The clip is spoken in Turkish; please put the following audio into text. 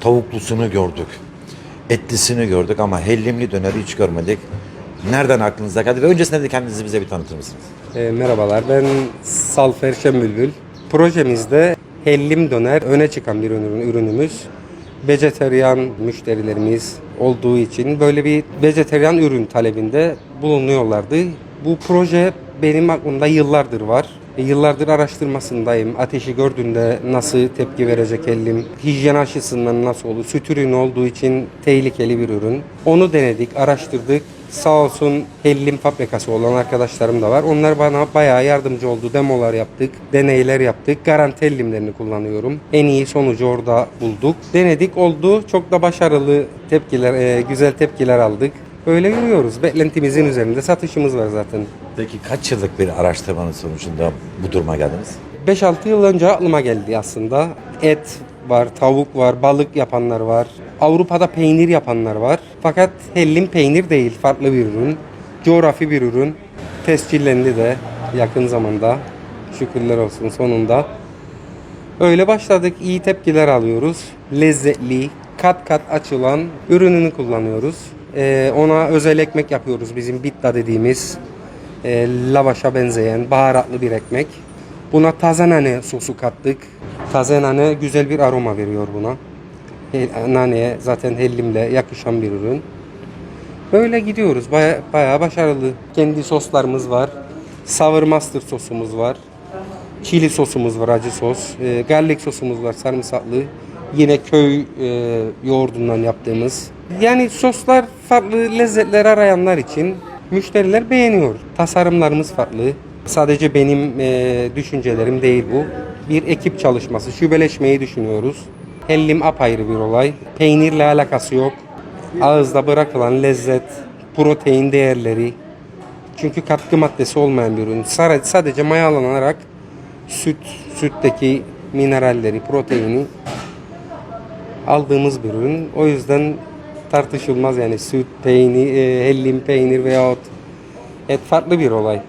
Tavuklusunu gördük. Etlisini gördük ama hellimli döneri hiç görmedik. Nereden aklınıza geldi? Ve öncesinde de kendinizi bize bir tanıtır mısınız? E, merhabalar, ben Salfer Şembülbül. Projemizde hellim döner öne çıkan bir ürün, ürünümüz. Vejeteryan müşterilerimiz olduğu için böyle bir vejeteryan ürün talebinde bulunuyorlardı. Bu proje benim aklımda yıllardır var. E, Yıllardır araştırmasındayım. Ateşi gördüğünde nasıl tepki verecek hellim, hijyen açısından nasıl olur, süt ürünü olduğu için tehlikeli bir ürün. Onu denedik, araştırdık. Sağ olsun hellim fabrikası olan arkadaşlarım da var. Onlar bana bayağı yardımcı oldu. Demolar yaptık, deneyler yaptık. Garanti hellimlerini kullanıyorum. En iyi sonucu orada bulduk. Denedik oldu. Çok da başarılı tepkiler, e, güzel tepkiler aldık. Öyle yürüyoruz. Beklentimizin üzerinde satışımız var zaten. Peki kaç yıllık bir araştırmanın sonucunda bu duruma geldiniz? 5-6 yıl önce aklıma geldi aslında. Et var, tavuk var, balık yapanlar var. Avrupa'da peynir yapanlar var. Fakat hellim peynir değil, farklı bir ürün. Coğrafi bir ürün. Tescillendi de yakın zamanda. Şükürler olsun sonunda. Öyle başladık. iyi tepkiler alıyoruz. Lezzetli, kat kat açılan ürününü kullanıyoruz. Ee, ona özel ekmek yapıyoruz. Bizim bitta dediğimiz e, lavaşa benzeyen baharatlı bir ekmek. Buna taze nane sosu kattık. Taze nane güzel bir aroma veriyor buna. He- Naneye zaten hellimle yakışan bir ürün. Böyle gidiyoruz. Baya, bayağı başarılı. Kendi soslarımız var. Sour mustard sosumuz var. Çili sosumuz var, acı sos. E, garlic sosumuz var, sarımsaklı. Yine köy e, yoğurdundan yaptığımız. Yani soslar farklı lezzetler arayanlar için müşteriler beğeniyor. Tasarımlarımız farklı. Sadece benim e, düşüncelerim değil bu. Bir ekip çalışması, şubeleşmeyi düşünüyoruz. Hellim apayrı bir olay. Peynirle alakası yok. Ağızda bırakılan lezzet, protein değerleri, çünkü katkı maddesi olmayan bir ürün. Sa- Sadece mayalanarak süt, sütteki mineralleri, proteini aldığımız bir ürün. O yüzden tartışılmaz yani süt, peynir, e, hellim peynir veyahut et farklı bir olay.